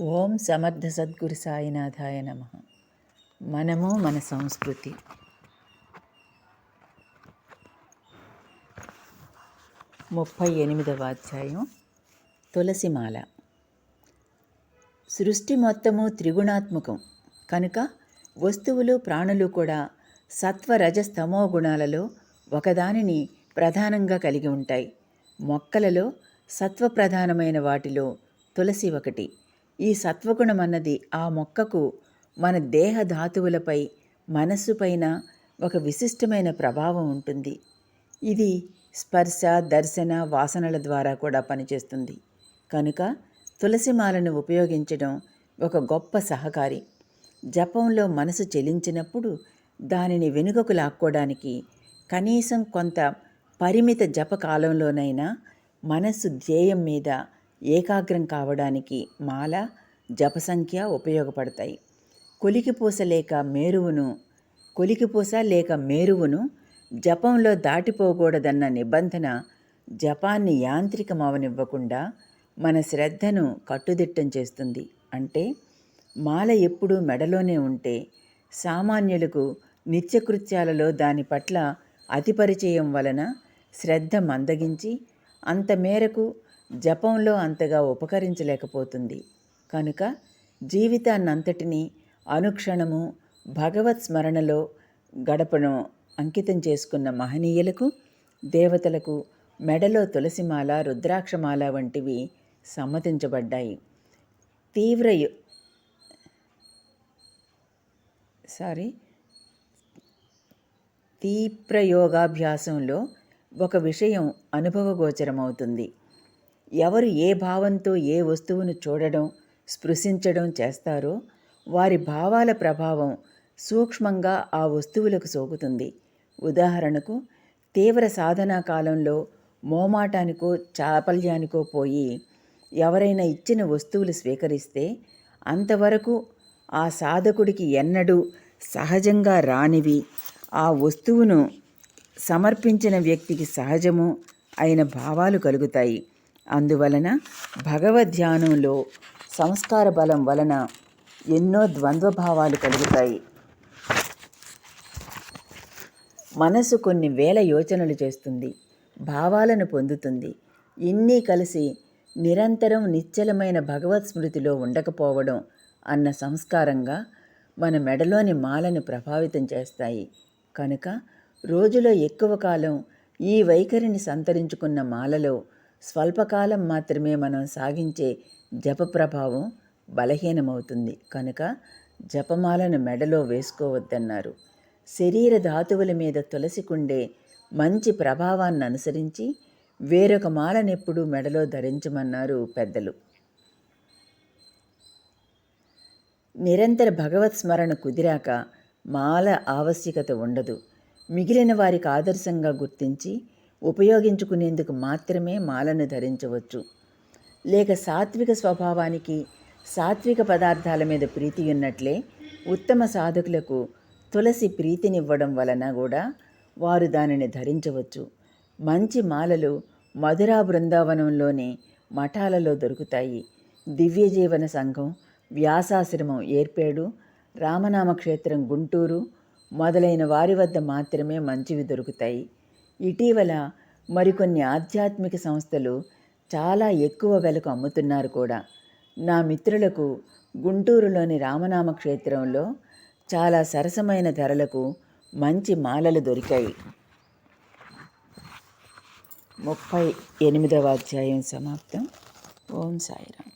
ఓం సమర్థ సద్గురు సాయినాథాయ నమ. మనము మన సంస్కృతి. ముప్పై ఎనిమిదవ అధ్యాయం తులసిమాల సృష్టి మొత్తము త్రిగుణాత్మకం. కనుక వస్తువులు ప్రాణులు కూడా సత్వరజస్తమో గుణాలలో ఒకదానిని ప్రధానంగా కలిగి ఉంటాయి. మొక్కలలో సత్వప్రధానమైన వాటిలో తులసి ఒకటి. ఈ సత్వగుణం అన్నది ఆ మొక్కకు మన దేహ ధాతువులపై మనస్సుపైన ఒక విశిష్టమైన ప్రభావం ఉంటుంది. ఇది స్పర్శ దర్శన వాసనల ద్వారా కూడా పనిచేస్తుంది. కనుక తులసిమాలను ఉపయోగించడం ఒక గొప్ప సహకారి. జపంలో మనసు చెలించినప్పుడు దానిని వెనుకకు లాక్కోవడానికి కనీసం కొంత పరిమిత జపకాలంలోనైనా మనస్సు ధ్యేయం మీద ఏకాగ్రం కావడానికి మాల జపసంఖ్య ఉపయోగపడతాయి. కొలికిపూస లేక మేరువును కొలికిపూస లేక మేరువును జపంలో దాటిపోకూడదన్న నిబంధన జపాన్ని యాంత్రికమవనివ్వకుండా మన శ్రద్ధను కట్టుదిట్టం చేస్తుంది. అంటే మాల ఎప్పుడూ మెడలోనే ఉంటే సామాన్యులకు నిత్యకృత్యాలలో దాని పట్ల అతి పరిచయం వలన శ్రద్ధ మందగించి అంత మేరకు జపంలో అంతగా ఉపకరించలేకపోతుంది. కనుక జీవితాన్నంతటినీ అనుక్షణము భగవత్ స్మరణలో గడపను అంకితం చేసుకున్న మహనీయులకు దేవతలకు మెడలో తులసిమాల రుద్రాక్షమాల వంటివి సమ్మతించబడ్డాయి. తీవ్ర సారీ తీవ్రయోగాభ్యాసంలో ఒక విషయం అనుభవగోచరమవుతుంది. ఎవరు ఏ భావంతో ఏ వస్తువును చూడడం స్పృశించడం చేస్తారో వారి భావాల ప్రభావం సూక్ష్మంగా ఆ వస్తువులకు సోకుతుంది. ఉదాహరణకు తీవ్ర సాధనా కాలంలో మోమాటానికో చాపల్యానికో పోయి ఎవరైనా ఇచ్చిన వస్తువులు స్వీకరిస్తే అంతవరకు ఆ సాధకుడికి ఎన్నడూ సహజంగా రానివి. ఆ వస్తువును సమర్పించిన వ్యక్తికి సహజము అయిన భావాలు కలుగుతాయి. అందువలన భగవద్ధ్యానంలో సంస్కార బలం వలన ఎన్నో ద్వంద్వభావాలు కలుగుతాయి. మనసు కొన్ని వేల యోచనలు చేస్తుంది భావాలను పొందుతుంది. ఇన్ని కలిసి నిరంతరం నిశ్చలమైన భగవత్ స్మృతిలో ఉండకపోవడం అన్న సంస్కారంగా మన మెడలోని మాలను ప్రభావితం చేస్తాయి. కనుక రోజులో ఎక్కువ కాలం ఈ వైఖరిని సంతరించుకున్న మాలలో స్వల్పకాలం మాత్రమే మనం సాగించే జప ప్రభావం బలహీనమవుతుంది. కనుక జపమాలను మెడలో వేసుకోవద్దన్నారు. శరీర ధాతువుల మీద తులసికుండే మంచి ప్రభావాన్ని అనుసరించి వేరొక మాలనెప్పుడు మెడలో ధరించమన్నారు పెద్దలు. నిరంతర భగవత్ స్మరణ కుదిరాక మాల ఆవశ్యకత ఉండదు. మిగిలిన వారికి ఆదర్శంగా గుర్తించి ఉపయోగించుకునేందుకు మాత్రమే మాలను ధరించవచ్చు. లేక సాత్విక స్వభావానికి సాత్విక పదార్థాల మీద ప్రీతి ఉన్నట్లే ఉత్తమ సాధకులకు తులసి ప్రీతినివ్వడం వలన కూడా వారు దానిని ధరించవచ్చు. మంచి మాలలు మధురా బృందావనంలోని మఠాలలో దొరుకుతాయి. దివ్యజీవన సంఘం వ్యాసాశ్రమం ఏర్పేడు రామనామ క్షేత్రం గుంటూరు మొదలైన వారి వద్ద మాత్రమే మంచివి దొరుకుతాయి. ఇటీవల మరికొన్ని ఆధ్యాత్మిక సంస్థలు చాలా ఎక్కువ వెలకు అమ్ముతున్నారు కూడా. నా మిత్రులకు గుంటూరులోని రామనామ క్షేత్రంలో చాలా సరసమైన ధరలకు మంచి మాలలు దొరికాయి. ముప్పై ఎనిమిదవ అధ్యాయం సమాప్తం. ఓం సాయిరామ్.